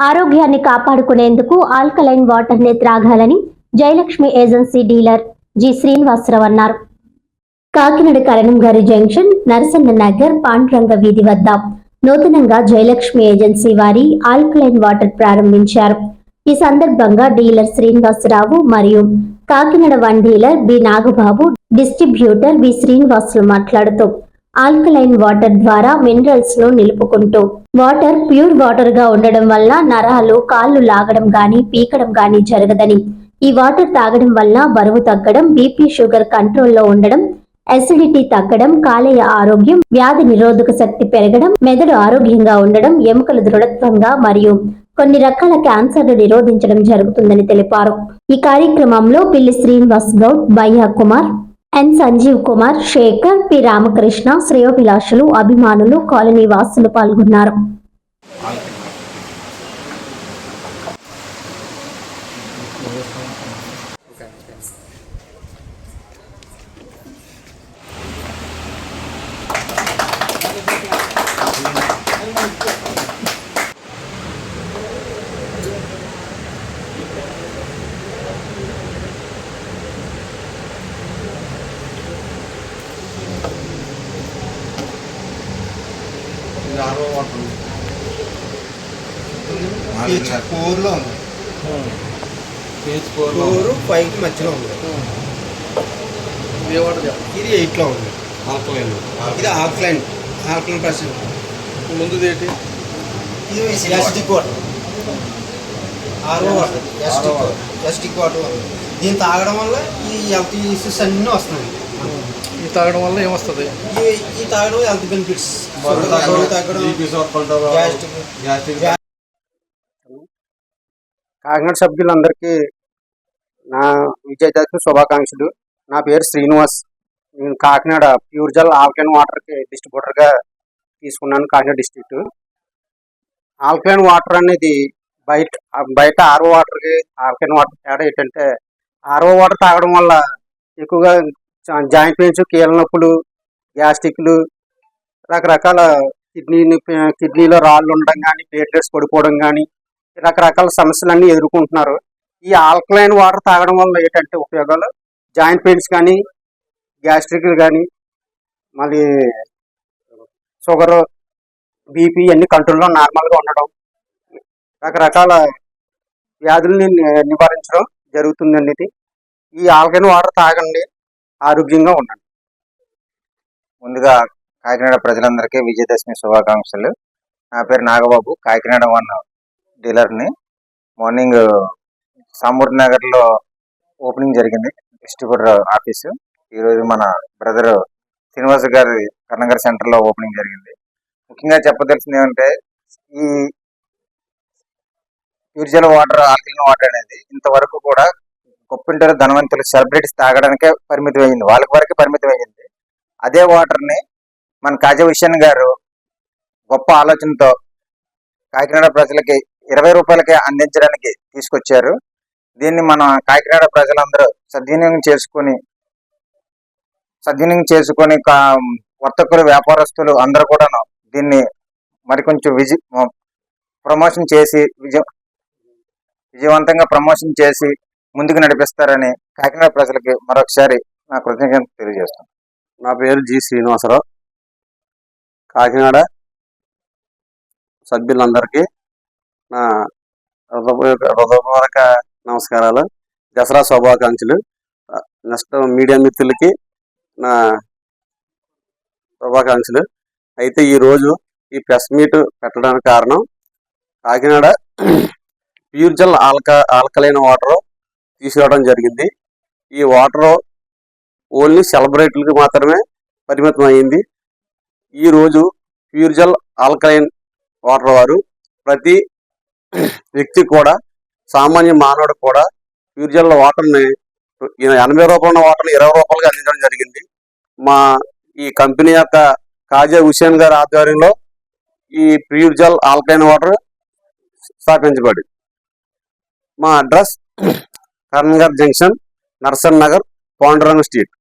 ఆరోగ్యాన్ని కాపాడుకునేందుకు ఆల్కలైన్ వాటర్ని త్రాగాలని Jayalakshmi agency dealer G Srinivasarao అన్నారు. కాకినాడ కరణంగారి జంక్షన్ నరసన్న నగర్ పాండురంగ వీధి వద్ద నూతనంగా జయలక్ష్మి ఏజెన్సీ వారి ఆల్కలైన్ వాటర్ ప్రారంభించారు. ఈ సందర్భంగా డీలర్ శ్రీనివాసరావు మరియు Kakinada one dealer B Nagababu distributor B Srinivasulu మాట్లాడుతూ ఆల్కలైన్ వాటర్ ద్వారా మినరల్స్ను నిలుపుకుంటూ వాటర్ ప్యూర్ వాటర్గా ఉండడం వల్ల నరాలు కాళ్ళు లాగడం గాని పీకడం గాని జరగదని. ఈ వాటర్ తాగడం వల్ల బరువు తగ్గడం బీపీ షుగర్ కంట్రోల్లో ఉండడం అసిడిటీ తగ్గడం కాలేయ ఆరోగ్యం వ్యాధి నిరోధక శక్తి పెరగడం మెదడు ఆరోగ్యంగా ఉండడం ఎముకలు దృఢత్వంగా మరియు కొన్ని రకాల క్యాన్సర్ను నిరోధించడం జరుగుతుందని తెలిపారు. ఈ కార్యక్రమంలో పిల్లి శ్రీనివాస్ గౌడ్ బయ్యా కుమార్ ఎన్ సంజీవ్ కుమార్ శేఖర్ పి రామకృష్ణ శ్రేయోభిలాషులు అభిమానులు కాలనీ వాసులు పాల్గొన్నారు ఇది ఆరో వాటర్ పీచ్ ఫోర్లో ఉంది. పేజ్ ఫోర్లో ఫోర్ ఫైవ్కి మధ్యలో ఉంది. ఏ వాటర్ ఇది ఎయిట్లో ఉంది. ఆల్కలైన్ ఇది ఆల్కలైన్ ఆల్కలైన్ పర్సెంట్ ముందుది ఏంటి? ఇది ఎస్టిక్ వాటర్. ఆరో వాటర్ ఎస్టిక్ ఎస్టిక్ వాటర్ దీన్ని తాగడం వల్ల ఈ హెల్త్ ఇష్యూస్ అన్నీ వస్తున్నాయి. ఇది తాగడం వల్ల ఏమొస్తుంది? ఈ ఈ తాగడం హెల్త్ బెనిఫిట్స్ కాకినాడ సభ్యులందరికీ నా విజయదశమి శుభాకాంక్షలు. నా పేరు శ్రీనివాస్. నేను కాకినాడ ప్యూర్ జల్ ఆల్కలైన్ వాటర్కి డిస్ట్రిబ్యూటర్గా తీసుకున్నాను కాకినాడ డిస్ట్రిక్ట్. ఆల్కలైన్ వాటర్ అనేది బయట బయట ఆర్ఓ వాటర్కి ఆల్కలైన్ వాటర్ తేడా ఏంటంటే ఆర్ఓ వాటర్ తాగడం వల్ల ఎక్కువగా జాయింట్ పెయిన్స్ కీళ్ళ నొప్పులు గ్యాస్ట్రిక్లు రకరకాల కిడ్నీ కిడ్నీలో రాళ్ళు ఉండడం కానీ ప్లేట్లెట్స్ పడిపోవడం కానీ రకరకాల సమస్యలన్నీ ఎదుర్కొంటున్నారు. ఈ ఆల్కలైన్ వాటర్ తాగడం వల్ల ఏంటంటే ఉపయోగాలు? జాయింట్ పెయిన్స్ కానీ గ్యాస్ట్రిక్లు కానీ మళ్ళీ షుగర్ బీపీ అన్ని కంట్రోల్లో నార్మల్గా ఉండడం రకరకాల వ్యాధుల్ని నివారించడం జరుగుతుందండి ఇది ఈ ఆల్కలైన్ వాటర్ తాగండి. ఆరోగ్యంగా ఉండండి. ముందుగా కాకినాడ ప్రజలందరికీ విజయదశమి శుభాకాంక్షలు. నా పేరు నాగబాబు కాకినాడ వన్ డీలర్ని. మార్నింగ్ సామూర్ నగర్లో ఓపెనింగ్ జరిగింది డిస్ట్రిబ్యూటర్ ఆఫీసు. ఈరోజు మన బ్రదర్ శ్రీనివాస్ గారి కర్ణగర్ సెంటర్లో ఓపెనింగ్ జరిగింది. ముఖ్యంగా చెప్పదలసింది ఏమంటే ఈ యూరిజల్ వాటర్ ఆల్కలిన్ వాటర్ అనేది ఇంతవరకు కూడా గొప్పింటారు ధనవంతులు సెలబ్రిటీస్ తాగడానికే పరిమితం అయ్యింది వాళ్ళకి వరకే పరిమితం అయ్యింది అదే వాటర్ని మన కాజా విషయన్ గారు గొప్ప ఆలోచనతో కాకినాడ ప్రజలకి ఇరవై రూపాయలకి అందించడానికి తీసుకొచ్చారు. దీన్ని మన కాకినాడ ప్రజలందరూ సద్వినియోగం చేసుకుని సద్వినియోగం చేసుకొని వర్తకులు వ్యాపారస్తులు అందరూ కూడాను దీన్ని మరి కొంచెం ప్రమోషన్ చేసి విజయ విజయవంతంగా ప్రమోషన్ చేసి ముందుకు నడిపిస్తారని కాకినాడ ప్రజలకి మరొకసారి నా కృతజ్ఞత తెలియజేస్తాను నా పేరు జి శ్రీనివాసరావు. కాకినాడ సభ్యులందరికీ నా హృదయపూర్వక హృదయపూర్వక నమస్కారాలు దసరా శుభాకాంక్షలు. నెక్స్ట్ మీడియా మిత్రులకి నా శుభాకాంక్షలు. అయితే ఈరోజు ఈ ప్రెస్ మీట్ పెట్టడానికి కారణం కాకినాడ ప్యూర్ జల్ ఆల్క ఆల్కలైన వాటరు తీసుకురావడం జరిగింది. ఈ వాటర్ ఓన్లీ సెలబ్రేట్లకు మాత్రమే పరిమితం అయింది ఈ రోజు ఆల్కలైన్ వాటర్ వారు ప్రతి వ్యక్తి కూడా సామాన్య మానవుడు కూడా ప్యూర్జల్ వాటర్ని ఎనభై రూపాయల వాటర్ని ఇరవై రూపాయలకి అందించడం జరిగింది. మా ఈ కంపెనీ యొక్క కాజా హుసేన్ గారి ఆధ్వర్యంలో ఈ ప్యూర్జల్ ఆల్కలైన్ వాటర్ స్థాపించబడి. మా address Karan junction Narsan Nagar Panduranga street